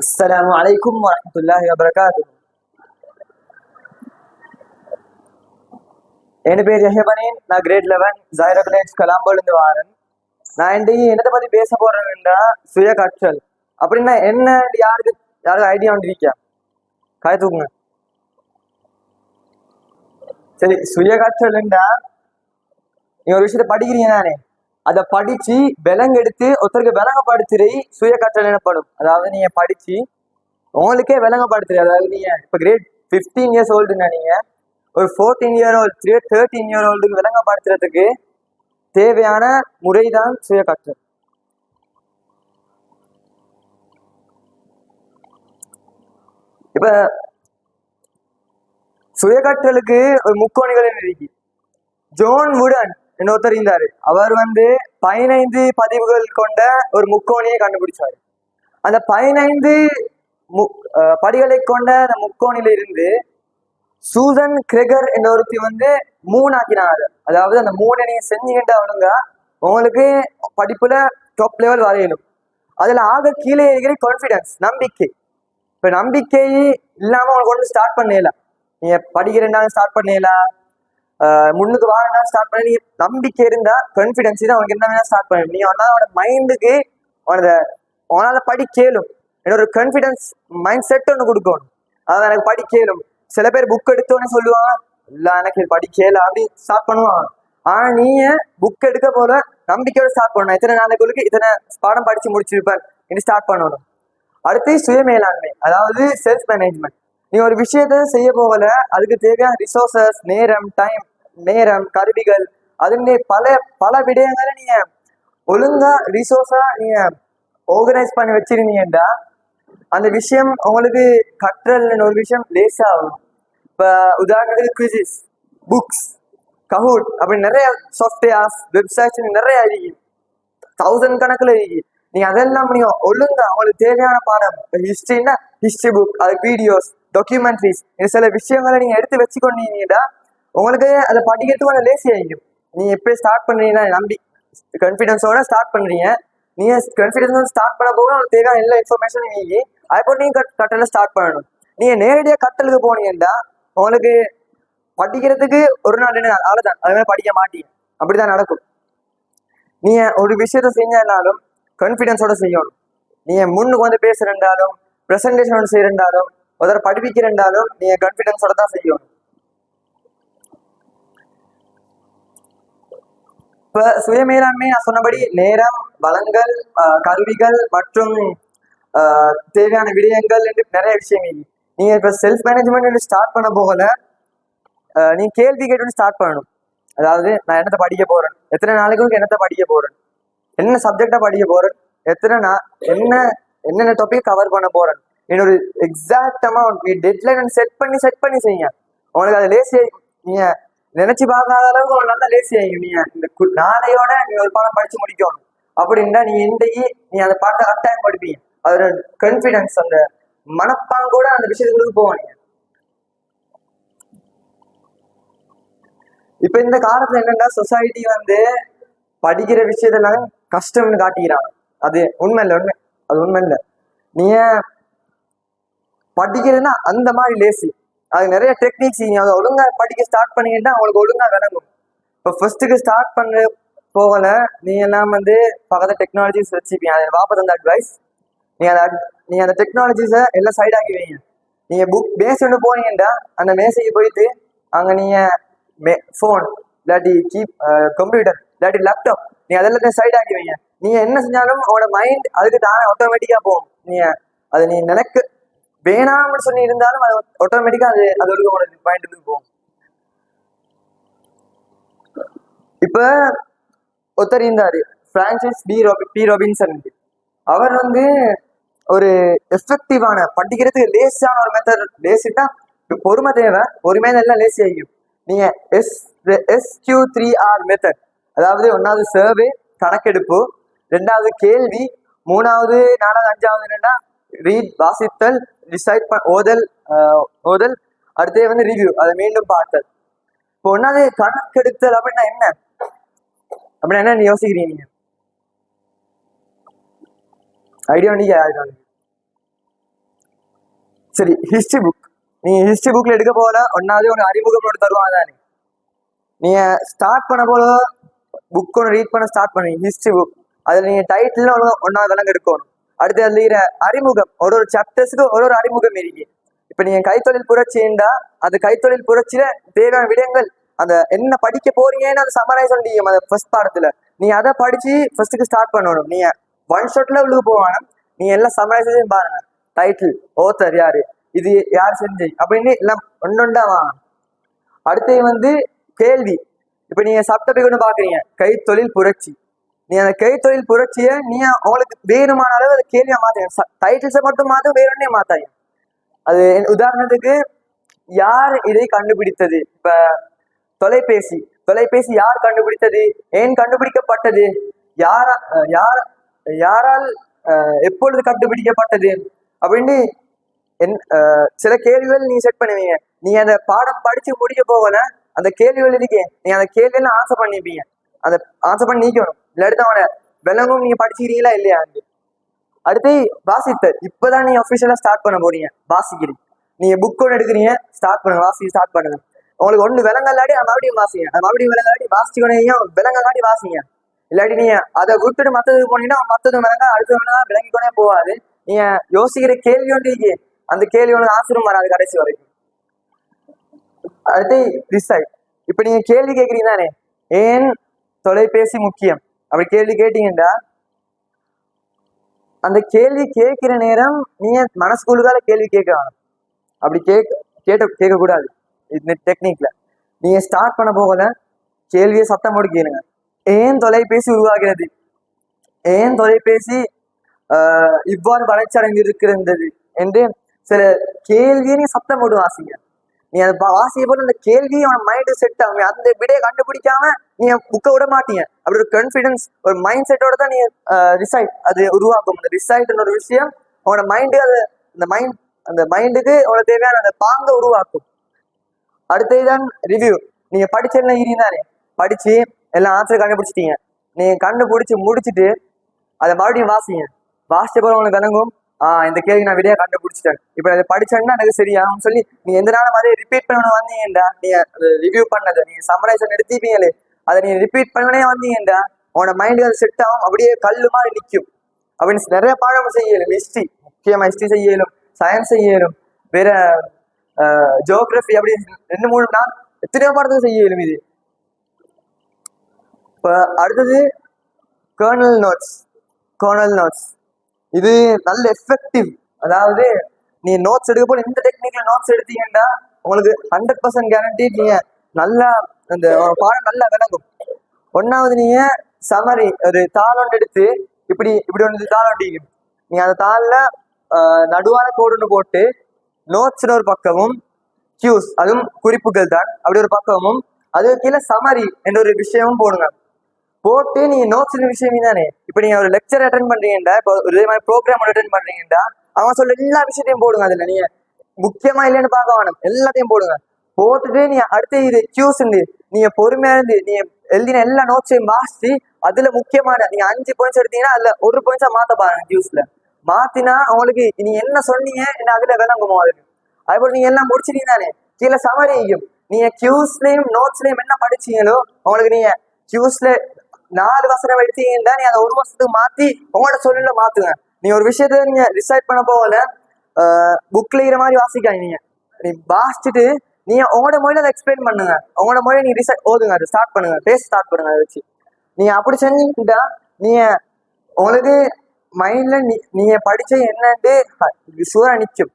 السلام عليكم ورحمة الله وبركاته என் பேர் யஹபனேன் நான் grade eleven ஜாயிரா college கலாம்போலேருந்து வாரேன் நான் இன்றைக்கு என்னத்தை பற்றி பேச போறேன்னா சுய கற்றல் அப்படின்னா என்ன யாருக்கு யாருக்கு ஐடியா வந்து இருக்கா காய் தூக்குங்க சரி சுய கற்றல்ண்டா நீங்க ஒரு விஷயத்த படிக்கிறீங்க தானே அதை படிச்சு விலங்கெடுத்து ஒருத்தருக்கு விலங்கப்படுத்துறை சுய கற்றல் எனப்படும். அதாவது நீங்க படிச்சு உங்களுக்கே விலங்கப்படுத்துறை அதாவது நீங்க இப்ப கிரேட் ஃபிஃப்டீன் இயர்ஸ் ஓல்டுனா நீங்க. ஒரு fourteen year old three thirteen year ஓல்டுக்கு விலங்கப்படுத்துறதுக்கு தேவையான முறைதான் சுய கற்றல். இப்ப சுய கற்றலுக்கு ஒரு முக்கோணிகள் இருக்கு. ஜோன் வுடன் என்ன ஒருத்தர் இருந்தாரு. அவர் வந்து பதினைந்து பதிவுகள் கொண்ட ஒரு முக்கோணியை கண்டுபிடிச்சாரு. அந்த பதினைந்து மு படிகளை கொண்ட அந்த முக்கோணில இருந்து சூசன் கிரெகர் என்ற ஒருத்தி வந்து மூணு ஆக்கினாங்க அதாவது அந்த மூணு நீங்க செஞ்சுக்கிட்டு அவனுங்க உங்களுக்கு படிப்புல டாப் லெவல் வரையணும் அதுல ஆக கீழே இருக்கிற கான்ஃபிடன்ஸ் நம்பிக்கை. இப்ப நம்பிக்கை இல்லாம உங்களுக்கு ஒன்று ஸ்டார்ட் பண்ணல. நீங்க படிக்கிறேன்னாலும் ஸ்டார்ட் பண்ணல. முன்னுக்கு வாழனா ஸ்டார்ட் பண்ண. நீ நம்பிக்கை இருந்தா கான்ஃபிடன்ஸ் தான் அவனுக்கு என்ன வேணா ஸ்டார்ட் பண்ண. நீ ஆனால் அவனோட மைண்டுக்கு அவனோட அவனால கேளும். என்னோட ஒரு கான்ஃபிடன்ஸ் மைண்ட் செட் ஒன்று கொடுக்கணும் அதான் எனக்கு படிக்கலும் சில பேர் புக் எடுத்தோன்னு சொல்லுவாங்க. இல்லை எனக்கு இது கேளு அப்படி ஸ்டார்ட் பண்ணுவான் ஆனா நீங்க புக் எடுக்க போல நம்பிக்கையோட ஸ்டார்ட் பண்ணணும். இத்தனை நாளைக்குள்ளுக்கு இத்தனை பாடம் படிச்சு முடிச்சிருப்பார். என்று ஸ்டார்ட் பண்ணணும். அடுத்து சுய மேலாண்மை அதாவது செல்ஃப் மேனேஜ்மெண்ட் நீ ஒரு விஷயத்த செய்ய போகல அதுக்கு தேவையான ரிசோர்சஸ் நேரம் டைம் நேரம் கருவிகள் அதுன்னு பல பல விடயங்களை நீங்க ஒழுங்கா ரிசோர்ஸா நீங்க ஆர்கனைஸ் பண்ணி வச்சிருந்தீங்கன்னா அந்த விஷயம் உங்களுக்கு கற்றல்னு ஒரு விஷயம் லேசா ஆகும். இப்ப உதாரணத்துக்கு குவிசிஸ் புக்ஸ் கஹூட் அப்படி நிறைய சாஃப்ட்வேர்ஸ் வெப்சைட்ஸ் நிறைய இருக்கு தௌசண்ட் கணக்குல இருக்கு நீங்க அதெல்லாம் நீங்க ஒழுங்கா உங்களுக்கு தேவையான பாடம் ஹிஸ்டரினா ஹிஸ்டரி புக் அது வீடியோஸ் டாக்குமெண்ட்ரிஸ் இது சில விஷயங்களை நீங்க எடுத்து வச்சுக்கொண்டீங்கன்னா உங்களுக்கு அதை படிக்கிறதுக்கு லேசி ஆகிடும் நீங்க எப்படி ஸ்டார்ட் பண்றீங்கன்னா நம்பி கான்ஃபிடன்ஸோட ஸ்டார்ட் பண்றீங்க. நீங்க கான்ஃபிடன்ஸ் ஸ்டார்ட் பண்ண போக உங்களுக்கு தேவையான எல்லா இன்ஃபர்மேஷனும் நீங்க அதுக்கப்புறம் நீங்க கட் ஸ்டார்ட் பண்ணணும். நீங்க நேரடியாக கட்டலுக்கு போனீங்கன்னா உங்களுக்கு படிக்கிறதுக்கு ஒரு நாள் ரெண்டு நாள் தான் அது மாதிரி படிக்க மாட்டீங்க. அப்படிதான் நடக்கும். நீங்க ஒரு விஷயத்த செஞ்சாலும் கான்ஃபிடன்ஸோட செய்யணும். நீங்க முன்னுக்கு வந்து பேசுறண்டாலும் ப்ரெசன்டேஷன் செய்யறண்டாலும் முதல்ல படிப்பிக்கிறண்டாலும் நீங்க கான்பிடன்ஸோட தான் செய்யணும். இப்ப சுய மேலாண்மை நான் சொன்னபடி நேரம் வளங்கள் கருவிகள் மற்றும் தேவையான விடயங்கள் என்று நிறைய விஷயம் நீங்க இப்ப செல்ஃப் மேனேஜ்மெண்ட் ஸ்டார்ட் பண்ண போகல ஆஹ் நீங்க கேள்வி கேட்டு ஸ்டார்ட் பண்ணணும். அதாவது நான் என்னத்தை படிக்க போறேன்? எத்தனை நாளைக்கு என்னத்தை படிக்க போறேன்? என்ன சப்ஜெக்டா படிக்க போறேன்? எத்தனை நான் என்ன என்னென்ன டாபிக் கவர் பண்ண போறேன்? என்னோட எக்ஸாக்டமா உனக்கு டெட்லைன் செட் பண்ணி செட் பண்ணி செய்யுங்க. உனக்கு அது லேசி நீங்க நினைச்சு பார்க்காத அளவுக்கு உங்களுக்கு நல்லா லேசி ஆகிடும் நீங்க இந்த கு- நாளையோட நீ ஒரு பாடம் படிச்சு முடிக்கணும். அப்படின்னா நீ இன்றைக்கு நீ அந்த பாட்டை கட்டாயம் படிப்பீங்க. அதோட கான்பிடன்ஸ் அந்த மனப்பாங்கோட அந்த விஷயத்துக்கு போவாங்க. இப்ப இந்த காலத்துல என்னன்னா சொசைட்டி வந்து படிக்கிற விஷயத்தெல்லாம் கஷ்டம்னு காட்டிக்கிறாங்க. அது உண்மை இல்லை உண்மை. அது உண்மை இல்லை நீங்க படிக்கிறதுன்னா அந்த மாதிரி லேசி அது நிறைய டெக்னிக்ஸ் நீங்க அதை ஒழுங்கா படிக்க ஸ்டார்ட் பண்ணீங்கன்னா அவங்களுக்கு ஒழுங்கா விளங்கும். இப்போ ஃபர்ஸ்ட்டுக்கு ஸ்டார்ட் பண்ண போகல நீங்க எல்லாம் வந்து பக்கத்துல டெக்னாலஜிஸ் வச்சுப்பீங்க அதை வாப்பது அந்த அட்வைஸ் நீங்கள் அந்த ad- அந்த டெக்னாலஜிஸை எல்லாம் சைட் வைங்க. நீங்க புக் பேஸ் ஒன்று போனீங்கன்னா அந்த மேசைக்கு போயிட்டு அங்க நீங்க ஃபோன் இல்லாட்டி கீப் கம்ப்யூட்டர் இல்லாட்டி லேப்டாப் நீங்கள் அதெல்லாத்தையும் சைட் ஆக்கி வைங்க. நீங்கள் என்ன செஞ்சாலும் உங்களோட மைண்ட் அதுக்கு தானே ஆட்டோமேட்டிக்கா போகும். நீங்கள் அதை நீ நினைக்க வேணாம்னு சொல்லி இருந்தாலும் அது ஆட்டோமேட்டிக்கா அது அது ஒரு பாயிண்ட் மைண்டுக்கு போகும். இப்ப ஒருத்தர் இருந்தாரு Francis P Robie P Robinson அவர் வந்து ஒரு எஃபெக்டிவான படிக்கிறதுக்கு லேசியான ஒரு மெத்தட் லேசிட்டா பொறுமை தேவை பொறுமையான எல்லாம் லேசி ஆகியும் நீங்க S S Q three R method அதாவது ஒன்னாவது சர்வே கணக்கெடுப்பு ரெண்டாவது கேள்வி மூணாவது நாலாவது அஞ்சாவது என்னன்னா ரீட் வாசித்தல் டிசைட் ஓதல் ஓதல் அடுத்தது வந்து ரிவ்யூ அதை மீண்டும் பார்த்தல். இப்போ ஒன்னாவது கணக்கெடுத்தல் அப்படின்னா என்ன? அப்படின்னா என்ன நீ யோசிக்கிறீங்க நீங்க. ஐடியா நீங்க சரி ஹிஸ்டரி புக் நீங்க ஹிஸ்டரி புக்ல எடுக்க போல ஒன்னாவது ஒரு அறிமுகம் ஒன்று தருவாங்க தானே நீங்க ஸ்டார்ட் பண்ண போல புக் ஒன்று ரீட் பண்ண ஸ்டார்ட் பண்ணுவீங்க ஹிஸ்டரி புக் அதில் நீங்க டைட்டில் ஒன்னாவது விலங்கு எடுக்கணும். அடுத்து அதில் இருக்கிற அறிமுகம். ஒரு ஒரு சாப்டர்ஸுக்கு ஒரு ஒரு அறிமுகம் இருக்கு. இப்ப நீங்க கைத்தொழில் புரட்சிண்டா அது கைத்தொழில் புரட்சியில தேவையான விடயங்கள் அந்த என்ன படிக்க போறீங்கன்னு அந்த சமரைஸ் சொல்லிட்டீங்க அந்த ஃபர்ஸ்ட் பாடத்துல. நீ அதை படிச்சு ஃபர்ஸ்ட்டுக்கு ஸ்டார்ட் பண்ணணும். நீங்க ஒன் ஷாட்ல உள்ளுக்கு போவாங்க நீ எல்லாம் சமரைசேஷன் பாருங்க. டைட்டில் ஓத்தர் யாரு? இது யார் செஞ்சு? அப்படின்னு எல்லாம் ஒன்னொண்டா வாங்க. அடுத்து வந்து கேள்வி. இப்ப நீங்க சப்டபிக் ஒன்று பாக்குறீங்க. கைத்தொழில் புரட்சி. நீ அந்த கைத்தொழில் புரட்சியை நீ உங்களுக்கு வேணுமான அளவு அதை கேள்வியா மாத்தீங்க டைட்டில்ஸை மட்டும் மாத்த வேற ஒன்னே மாத்தாங்க அது உதாரணத்துக்கு யார் இதை கண்டுபிடித்தது? இப்ப தொலைபேசி. தொலைபேசி யார் கண்டுபிடித்தது? ஏன் கண்டுபிடிக்கப்பட்டது? யாரா யார் யாரால் எப்பொழுது கண்டுபிடிக்கப்பட்டது? அப்படின்னு என் சில கேள்விகள் நீ செட் பண்ணுவீங்க. நீ அந்த பாடம் படிச்சு முடிக்க போகல அந்த கேள்விகள் இருக்கே. நீ அந்த கேள்வியெல்லாம் ஆசை பண்ணிப்பீங்க. அந்த ஆன்சர் பண்ணி நீக்கணும். இல்லாட்டி அவனை விலங்கும் நீங்க படிச்சுக்கிறீங்களா இல்லையா? அடுத்து வாசித்தல். இப்பதான் நீங்க அஃபிஷியலா ஸ்டார்ட் பண்ண போறீங்க. வாசிக்கிறீங்க. நீங்க புக் ஒன்று எடுக்கிறீங்க ஸ்டார்ட் பண்ணுங்க. வாசி ஸ்டார்ட் பண்ணுங்க. உங்களுக்கு ஒண்ணு விலங்கல்லாடி அது மறுபடியும் வாசிங்க அது மறுபடியும் விலங்காடி வாசிச்சுக்கணும் விலங்கல்லாடி வாசிங்க. இல்லாட்டி நீங்க அதை விட்டுட்டு மத்ததுக்கு போனீங்கன்னா மத்தது விலங்க அடுத்த விலங்கா விளங்கிக்கொண்டே போகாது. நீங்க யோசிக்கிற கேள்வி ஒன்று அந்த கேள்வி ஒன்று ஆசிரம் வராது கடைசி வரைக்கும். அடுத்து டிசைட் இப்ப நீங்க கேள்வி கேட்குறீங்க தானே ஏன் தொலைபேசி முக்கியம். அப்படி கேள்வி கேட்டீங்கன்னா அந்த கேள்வி கேட்கிற நேரம் நீங்க மனசுக்குள்ளுக்கால கேள்வி கேட்க வேணும். அப்படி கேட்க கேட்ட கேட்கக்கூடாது. இந்த டெக்னிக்ல நீங்க ஸ்டார்ட் பண்ண போகல? கேள்வியை சத்தம் போட்டு கேளுங்க. ஏன் தொலைபேசி உருவாகிறது? ஏன் தொலைபேசி ஆஹ் இவ்வாறு வளர்ச்சி அடைந்திருக்கிறது என்று சில கேள்வியை நீ சத்தம் போட்டு வாசிங்க. நீ அதை பா- வாசிக்க அந்த கேள்வி அவன் மைண்டு செட் ஆகும். அந்த விடையை கண்டுபிடிக்காம நீ புக்கை விட மாட்டீங்க அப்படி ஒரு கான்ஃபிடன்ஸ் ஒரு மைண்ட் செட்டோட தான் நீ ரிசைட் அது உருவாக்கும் அந்த ரிசைட்னு ஒரு விஷயம் அவனோட மைண்டு அது அந்த மைண்ட் அந்த மைண்டுக்கு அவனோட தேவையான அந்த பாங்கை உருவாக்கும். அடுத்ததுதான் ரிவ்யூ நீங்க படிச்செல்லாம் இருந்தானே படிச்சு எல்லாம் ஆன்சர் கண்டுபிடிச்சிட்டீங்க. நீங்க கண்டுபிடிச்சு முடிச்சிட்டு அதை மறுபடியும் வாசிங்க. வாசிச்ச போல உங்களுக்கு விளங்கும் ஆஹ் இந்த கேள்வி நான் விடையா கண்டுபிடிச்சிட்டேன். இப்ப அதை படிச்சேன்னா எனக்கு சரியா? சொல்லி நீ எந்த நாளும் மாதிரி ரிப்பீட் பண்ண வந்தீங்கடா நீ ரிவ்யூ பண்ணதை நீ சமரைசன் எடுத்தீங்களே அதை நீ ரிப்பீட் பண்ணனே வந்தீங்கடா உனோட மைண்டு அது செட் ஆகும். அப்படியே கல்லு மாதிரி நிற்கும் அப்படின்னு நிறைய பாடம் செய்யலும். ஹிஸ்ட்ரி முக்கியமா ஹிஸ்ட்ரி செய்யலும். சயின்ஸ் செய்யலும். வேற ஜியோகிரபி அப்படி ரெண்டு மூணு நாள் எத்தனையோ பாடத்தை செய்யலும் இது. இப்போ அடுத்தது கர்னல் நோட்ஸ் கேர்னல் நோட்ஸ் இது நல்ல எஃபெக்டிவ் அதாவது நீ நோட்ஸ் எடுக்க போல இந்த டெக்னிக்ல நோட்ஸ் எடுத்தீங்கன்னா உங்களுக்கு ஹண்ட்ரட் பர்சன்ட் கேரண்டி நீங்க நல்லா அந்த பாடம் நல்லா விளங்கும். ஒன்னாவது நீங்க சமரி ஒரு தாள் ஒன்று எடுத்து இப்படி இப்படி ஒன்று தாள் ஒண்டிக்கும் நீங்க அந்த தாளில் நடுவான கோடு ஒன்று போட்டு நோட்ஸ்னு ஒரு பக்கமும் கியூஸ் அதுவும் குறிப்புகள் தான். அப்படி ஒரு பக்கமும் அது கீழே சமரி என்ற ஒரு விஷயமும் போடுங்க. போட்டு நீங்க நோட்ஸ் விஷயமே தானே? இப்ப நீங்க ஒரு லெக்சர் அட்டன் பண்றீங்கடா இப்போ ஒரு இதே மாதிரி ப்ரோக்ராம் அட்டன் பண்றீங்கடா அவன் சொல்ற எல்லா விஷயத்தையும் போடுங்க அதுல. நீங்க முக்கியமா இல்லைன்னு பார்க்க வேணும். எல்லாத்தையும் போடுங்க. போட்டுட்டு நீ அடுத்து இது கியூஸ் நீங்க பொறுமையா இருந்து நீங்க எழுதின எல்லா நோட்ஸையும் வாசிச்சு அதுல முக்கியமான நீங்க அஞ்சு பாயிண்ட்ஸ் எடுத்தீங்கன்னா அதுல ஒரு பாயிண்ட்ஸா மாத்த பாருங்க கியூஸ்ல மாத்தினா அவங்களுக்கு நீங்க என்ன சொன்னீங்க என்ன அதுல விளங்குமோ அதுக்கு அதுபோல் நீங்க எல்லாம் முடிச்சிட்டீங்க தானே. கீழே சமரியும் நீங்க கியூஸ்லயும் நோட்ஸ்லயும் என்ன படிச்சீங்களோ அவங்களுக்கு நீங்க கியூஸ்ல நாலு வசனம் எடுத்தீங்கன்னா நீ அதை ஒரு வருஷத்துக்கு மாத்தி உங்களோட சொல்லுல மாத்துங்க. நீ ஒரு விஷயத்த நீங்க டிசைட் பண்ண போகல புக்ல இருக்கிற மாதிரி வாசிக்காங்க நீங்க. நீ வாசிச்சுட்டு நீ உங்களோட மொழியில அதை எக்ஸ்பிளைன் பண்ணுங்க. உங்களோட மொழியை நீ ரிசைட் ஓதுங்க அதை ஸ்டார்ட் பண்ணுங்க. பேச ஸ்டார்ட் பண்ணுங்க அதை வச்சு. நீ அப்படி செஞ்சீங்கன்னா நீங்க உங்களுக்கு மைண்ட்ல நீங்க படிச்ச என்னன்ட்டு ஷூரா நிற்கும்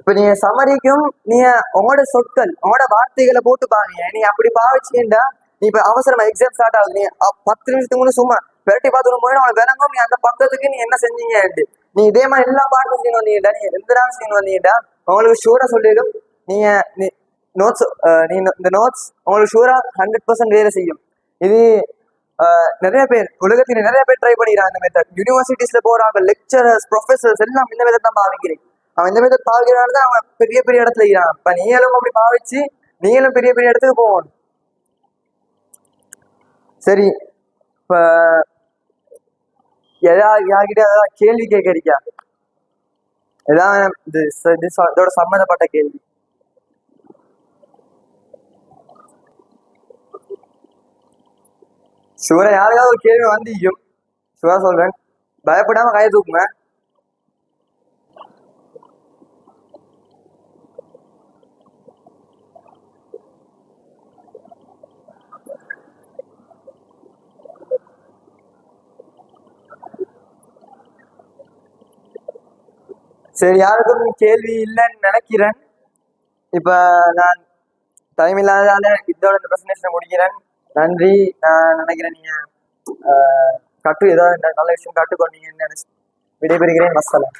இப்ப நீங்க சமரிக்கும் நீங்க உங்களோட சொற்கள் உங்களோட வார்த்தைகளை போட்டு பாருங்க. நீ அப்படி பாவிச்சீங்கன்னா இப்ப அவசரமா எக்ஸாம் ஸ்டார்ட் ஆகுது நீ பத்து நிமிஷத்துக்கு சும்மா பெரட்டி பார்த்து போய் உனக்கு விளங்கும் நீ அந்த பக்கத்துக்கு நீ என்ன செஞ்சீங்கன்ட்டு நீ இதே மாதிரி எல்லா பாட்டும் செய்யணும் வந்தீங்கடா நீ எந்த டான்ஸ் செய்யணும் வந்தீங்கடா. உங்களுக்கு ஷூரா சொல்லிடும் நீங்க நீ நோட்ஸ் நீ இந்த நோட்ஸ் உங்களுக்கு ஷூரா ஹண்ட்ரட் பர்சன்ட் வேலை செய்யும். இது நிறைய பேர் உலகத்தில் நிறைய பேர் ட்ரை பண்ணிக்கிறாங்க இந்த மெத்தட் யூனிவர்சிட்டிஸ்ல போறாங்க லெக்சரர்ஸ் ப்ரொஃபசர்ஸ் எல்லாம் இந்த மெத்தட் தான் பாவிக்கிறேன். அவன் இந்த மெத்தட் பாவிக்கிறான்னு தான் அவன் பெரிய பெரிய இடத்துல இருக்கிறான். இப்ப நீங்களும் அப்படி பாவிச்சு நீங்களும் பெரிய பெரிய இடத்துக்கு போகணும். சரி இப்ப எதா யார்கிட்ட ஏதாவது கேள்வி கேட்கறியா ஏதாவது இது இதோட சம்மந்தப்பட்ட கேள்வி. சிவரை யாருக்காவது ஒரு கேள்வி வந்து சிவா சொல்றேன். பயப்படாம கையை தூக்குங்க. சரி யாருக்கும் கேள்வி இல்லைன்னு நினைக்கிறேன். இப்ப நான் டைம் இல்லாததால இதோட இந்த பிரசன்டேஷன் முடிக்கிறேன். நன்றி. நான் நினைக்கிறேன் நீங்க கற்று ஏதாவது நல்ல விஷயம் கற்றுக்கொண்டீங்கன்னு நினைச்சு விடைபெறுகிறேன். மசாலா